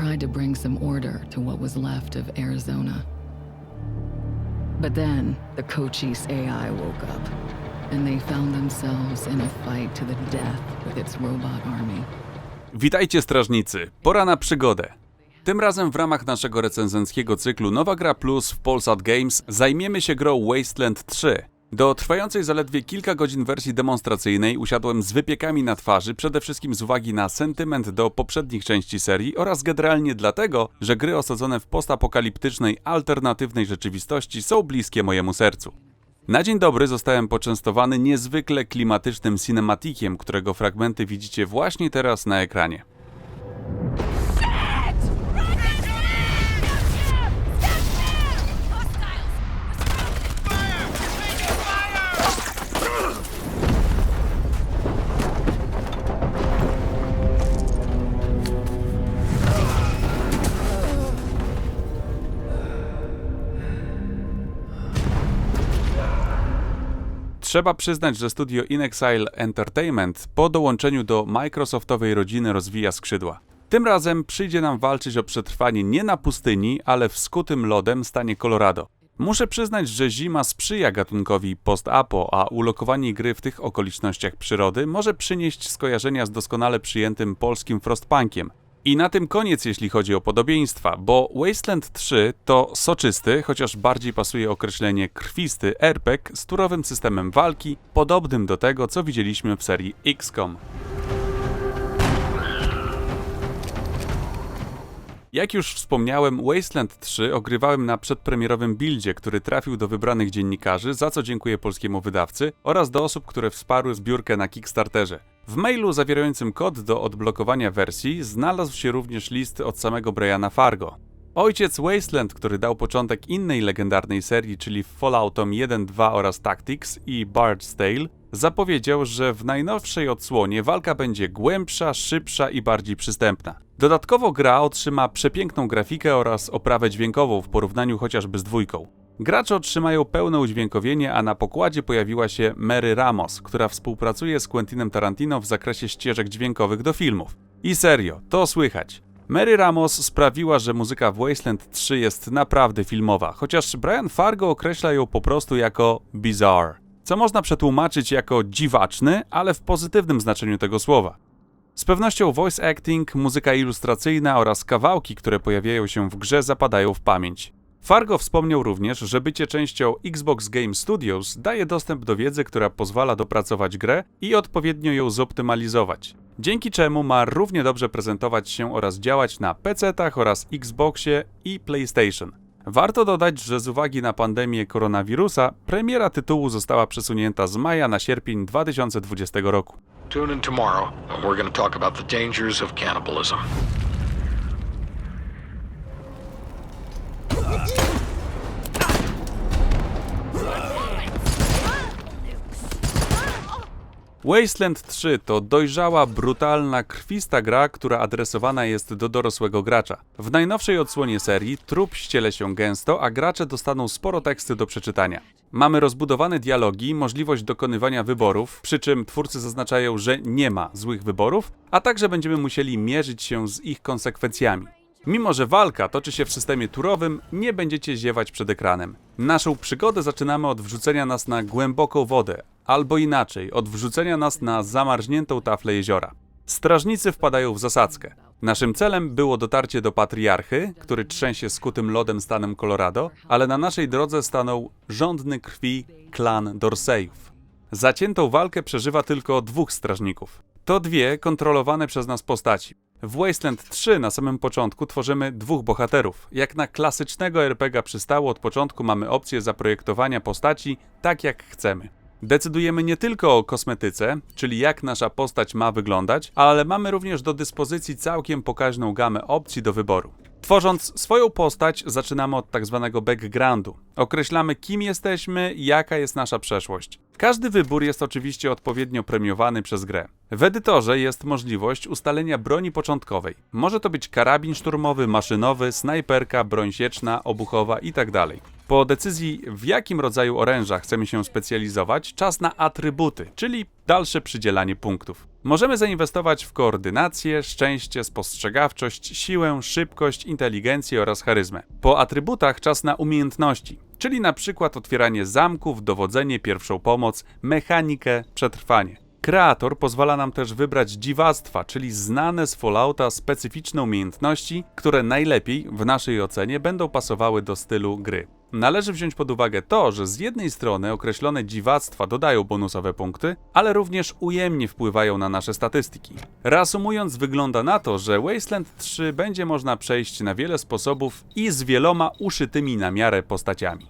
tried to bring some order to what was left of Arizona. But then the Cochise AI woke up, and they found themselves in a fight to the death with its robot army. Witajcie strażnicy, pora na przygodę. Tym razem w ramach naszego recenzenckiego cyklu Nowa Gra Plus w Polsat Games zajmiemy się grą Wasteland 3. Do trwającej zaledwie kilka godzin wersji demonstracyjnej usiadłem z wypiekami na twarzy, przede wszystkim z uwagi na sentyment do poprzednich części serii oraz generalnie dlatego, że gry osadzone w postapokaliptycznej, alternatywnej rzeczywistości są bliskie mojemu sercu. Na dzień dobry zostałem poczęstowany niezwykle klimatycznym cinematikiem, którego fragmenty widzicie właśnie teraz na ekranie. Trzeba przyznać, że studio InXile Entertainment po dołączeniu do Microsoftowej rodziny rozwija skrzydła. Tym razem przyjdzie nam walczyć o przetrwanie nie na pustyni, ale w skutym lodem stanie Colorado. Muszę przyznać, że zima sprzyja gatunkowi post-apo, a ulokowanie gry w tych okolicznościach przyrody może przynieść skojarzenia z doskonale przyjętym polskim frostpunkiem. I na tym koniec, jeśli chodzi o podobieństwa, bo Wasteland 3 to soczysty, chociaż bardziej pasuje określenie krwisty RPG z turowym systemem walki, podobnym do tego, co widzieliśmy w serii XCOM. Jak już wspomniałem, Wasteland 3 ogrywałem na przedpremierowym buildzie, który trafił do wybranych dziennikarzy, za co dziękuję polskiemu wydawcy, oraz do osób, które wsparły zbiórkę na Kickstarterze. W mailu zawierającym kod do odblokowania wersji znalazł się również list od samego Briana Fargo. Ojciec Wasteland, który dał początek innej legendarnej serii, czyli Falloutom 1, 2 oraz Tactics i Bard's Tale, zapowiedział, że w najnowszej odsłonie walka będzie głębsza, szybsza i bardziej przystępna. Dodatkowo gra otrzyma przepiękną grafikę oraz oprawę dźwiękową w porównaniu chociażby z dwójką. Gracze otrzymają pełne udźwiękowienie, a na pokładzie pojawiła się Mary Ramos, która współpracuje z Quentinem Tarantino w zakresie ścieżek dźwiękowych do filmów. I serio, to słychać. Mary Ramos sprawiła, że muzyka w Wasteland 3 jest naprawdę filmowa, chociaż Brian Fargo określa ją po prostu jako bizarre, co można przetłumaczyć jako dziwaczny, ale w pozytywnym znaczeniu tego słowa. Z pewnością voice acting, muzyka ilustracyjna oraz kawałki, które pojawiają się w grze, zapadają w pamięć. Fargo wspomniał również, że bycie częścią Xbox Game Studios daje dostęp do wiedzy, która pozwala dopracować grę i odpowiednio ją zoptymalizować. Dzięki czemu ma równie dobrze prezentować się oraz działać na PC-tach oraz Xboxie i PlayStation. Warto dodać, że z uwagi na pandemię koronawirusa, premiera tytułu została przesunięta z maja na sierpień 2020 roku. Tune in tomorrow, and we're going to talk about the dangers of cannibalism. Wasteland 3 to dojrzała, brutalna, krwista gra, która adresowana jest do dorosłego gracza. W najnowszej odsłonie serii trup ściele się gęsto, a gracze dostaną sporo teksty do przeczytania. Mamy rozbudowane dialogi, możliwość dokonywania wyborów, przy czym twórcy zaznaczają, że nie ma złych wyborów, a także będziemy musieli mierzyć się z ich konsekwencjami. Mimo, że walka toczy się w systemie turowym, nie będziecie ziewać przed ekranem. Naszą przygodę zaczynamy od wrzucenia nas na głęboką wodę, albo inaczej, od wrzucenia nas na zamarzniętą taflę jeziora. Strażnicy wpadają w zasadzkę. Naszym celem było dotarcie do patriarchy, który trzęsie skutym lodem stanem Colorado, ale na naszej drodze stanął żądny krwi klan Dorseyów. Zaciętą walkę przeżywa tylko dwóch strażników. To dwie kontrolowane przez nas postaci. W Wasteland 3 na samym początku tworzymy dwóch bohaterów. Jak na klasycznego RPG przystało, od początku mamy opcję zaprojektowania postaci tak jak chcemy. Decydujemy nie tylko o kosmetyce, czyli jak nasza postać ma wyglądać, ale mamy również do dyspozycji całkiem pokaźną gamę opcji do wyboru. Tworząc swoją postać, zaczynamy od tak zwanego backgroundu. Określamy, kim jesteśmy, jaka jest nasza przeszłość. Każdy wybór jest oczywiście odpowiednio premiowany przez grę. W edytorze jest możliwość ustalenia broni początkowej. Może to być karabin szturmowy, maszynowy, snajperka, broń sieczna, obuchowa itd. Po decyzji, w jakim rodzaju oręża chcemy się specjalizować, czas na atrybuty, czyli dalsze przydzielanie punktów. Możemy zainwestować w koordynację, szczęście, spostrzegawczość, siłę, szybkość, inteligencję oraz charyzmę. Po atrybutach czas na umiejętności, czyli na przykład otwieranie zamków, dowodzenie, pierwszą pomoc, mechanikę, przetrwanie. Kreator pozwala nam też wybrać dziwactwa, czyli znane z Fallouta specyficzne umiejętności, które najlepiej, w naszej ocenie, będą pasowały do stylu gry. Należy wziąć pod uwagę to, że z jednej strony określone dziwactwa dodają bonusowe punkty, ale również ujemnie wpływają na nasze statystyki. Reasumując, wygląda na to, że Wasteland 3 będzie można przejść na wiele sposobów i z wieloma uszytymi na miarę postaciami.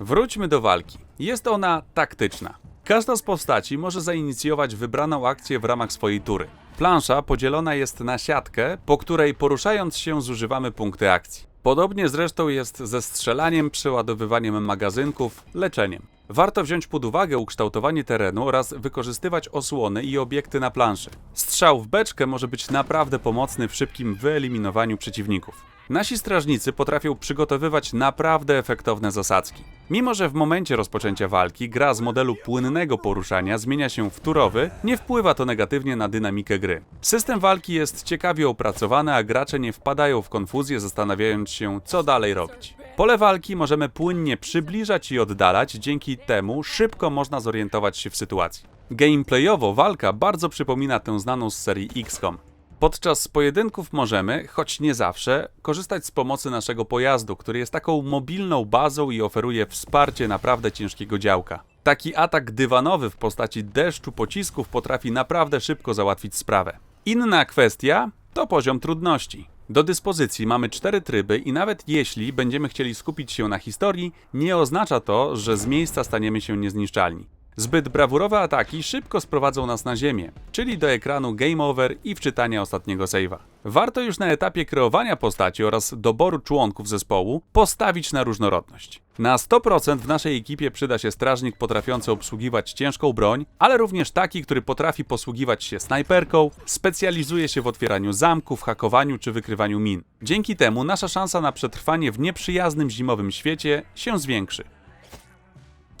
Wróćmy do walki. Jest ona taktyczna. Każda z postaci może zainicjować wybraną akcję w ramach swojej tury. Plansza podzielona jest na siatkę, po której poruszając się zużywamy punkty akcji. Podobnie zresztą jest ze strzelaniem, przeładowywaniem magazynków, leczeniem. Warto wziąć pod uwagę ukształtowanie terenu oraz wykorzystywać osłony i obiekty na planszy. Strzał w beczkę może być naprawdę pomocny w szybkim wyeliminowaniu przeciwników. Nasi strażnicy potrafią przygotowywać naprawdę efektowne zasadzki. Mimo, że w momencie rozpoczęcia walki gra z modelu płynnego poruszania zmienia się w turowy, nie wpływa to negatywnie na dynamikę gry. System walki jest ciekawie opracowany, a gracze nie wpadają w konfuzję, zastanawiając się, co dalej robić. Pole walki możemy płynnie przybliżać i oddalać, dzięki temu szybko można zorientować się w sytuacji. Gameplayowo walka bardzo przypomina tę znaną z serii XCOM. Podczas pojedynków możemy, choć nie zawsze, korzystać z pomocy naszego pojazdu, który jest taką mobilną bazą i oferuje wsparcie naprawdę ciężkiego działka. Taki atak dywanowy w postaci deszczu pocisków potrafi naprawdę szybko załatwić sprawę. Inna kwestia to poziom trudności. Do dyspozycji mamy cztery tryby i nawet jeśli będziemy chcieli skupić się na historii, nie oznacza to, że z miejsca staniemy się niezniszczalni. Zbyt brawurowe ataki szybko sprowadzą nas na ziemię, czyli do ekranu Game Over i wczytania ostatniego save'a. Warto już na etapie kreowania postaci oraz doboru członków zespołu postawić na różnorodność. Na 100% w naszej ekipie przyda się strażnik potrafiący obsługiwać ciężką broń, ale również taki, który potrafi posługiwać się snajperką, specjalizuje się w otwieraniu zamków, hakowaniu czy wykrywaniu min. Dzięki temu nasza szansa na przetrwanie w nieprzyjaznym zimowym świecie się zwiększy.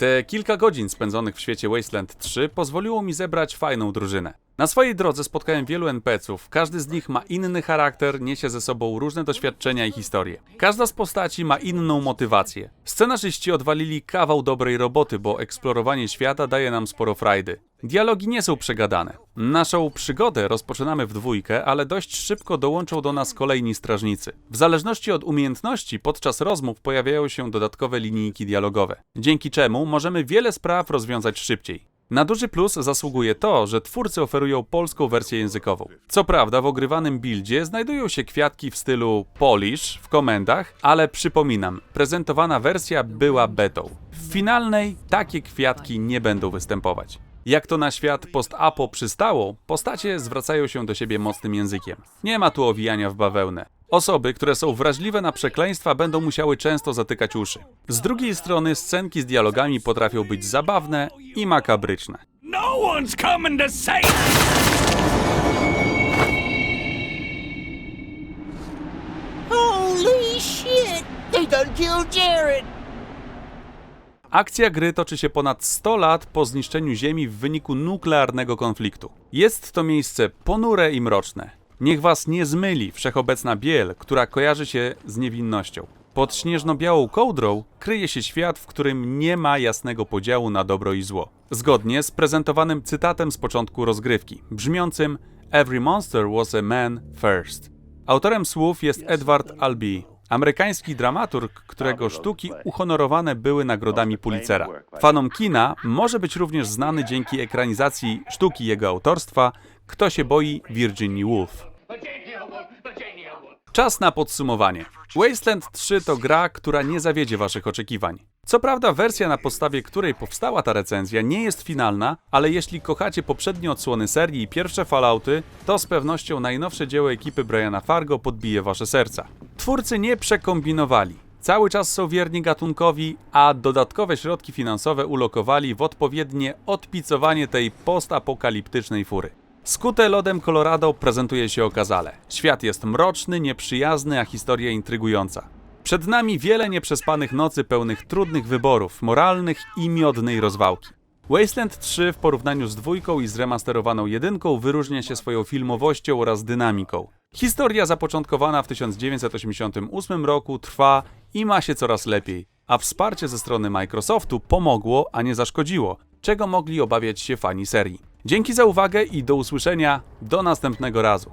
Te kilka godzin spędzonych w świecie Wasteland 3 pozwoliło mi zebrać fajną drużynę. Na swojej drodze spotkałem wielu NPC-ów, każdy z nich ma inny charakter, niesie ze sobą różne doświadczenia i historie. Każda z postaci ma inną motywację. Scenarzyści odwalili kawał dobrej roboty, bo eksplorowanie świata daje nam sporo frajdy. Dialogi nie są przegadane. Naszą przygodę rozpoczynamy w dwójkę, ale dość szybko dołączą do nas kolejni strażnicy. W zależności od umiejętności, podczas rozmów pojawiają się dodatkowe linijki dialogowe, dzięki czemu możemy wiele spraw rozwiązać szybciej. Na duży plus zasługuje to, że twórcy oferują polską wersję językową. Co prawda w ogrywanym buildzie znajdują się kwiatki w stylu Polish w komendach, ale przypominam, prezentowana wersja była betą. W finalnej takie kwiatki nie będą występować. Jak to na świat post-apo przystało, postacie zwracają się do siebie mocnym językiem. Nie ma tu owijania w bawełnę. Osoby, które są wrażliwe na przekleństwa, będą musiały często zatykać uszy. Z drugiej strony, scenki z dialogami potrafią być zabawne i makabryczne. No one's coming to save! Akcja gry toczy się ponad 100 lat po zniszczeniu Ziemi w wyniku nuklearnego konfliktu. Jest to miejsce ponure i mroczne. Niech was nie zmyli wszechobecna biel, która kojarzy się z niewinnością. Pod śnieżno-białą kołdrą kryje się świat, w którym nie ma jasnego podziału na dobro i zło. Zgodnie z prezentowanym cytatem z początku rozgrywki, brzmiącym Every monster was a man first. Autorem słów jest Edward Albee, amerykański dramaturg, którego sztuki uhonorowane były nagrodami Pulitzera. Fanom kina może być również znany dzięki ekranizacji sztuki jego autorstwa Kto się boi Virginia Woolf. Czas na podsumowanie. Wasteland 3 to gra, która nie zawiedzie waszych oczekiwań. Co prawda wersja na podstawie której powstała ta recenzja nie jest finalna, ale jeśli kochacie poprzednie odsłony serii i pierwsze Fallouty, to z pewnością najnowsze dzieło ekipy Briana Fargo podbije wasze serca. Twórcy nie przekombinowali. Cały czas są wierni gatunkowi, a dodatkowe środki finansowe ulokowali w odpowiednie odpicowanie tej postapokaliptycznej fury. Skute lodem Colorado prezentuje się okazale. Świat jest mroczny, nieprzyjazny, a historia intrygująca. Przed nami wiele nieprzespanych nocy pełnych trudnych wyborów, moralnych i miodnej rozwałki. Wasteland 3 w porównaniu z dwójką i zremasterowaną jedynką wyróżnia się swoją filmowością oraz dynamiką. Historia zapoczątkowana w 1988 roku trwa i ma się coraz lepiej, a wsparcie ze strony Microsoftu pomogło, a nie zaszkodziło, czego mogli obawiać się fani serii. Dzięki za uwagę i do usłyszenia do następnego razu.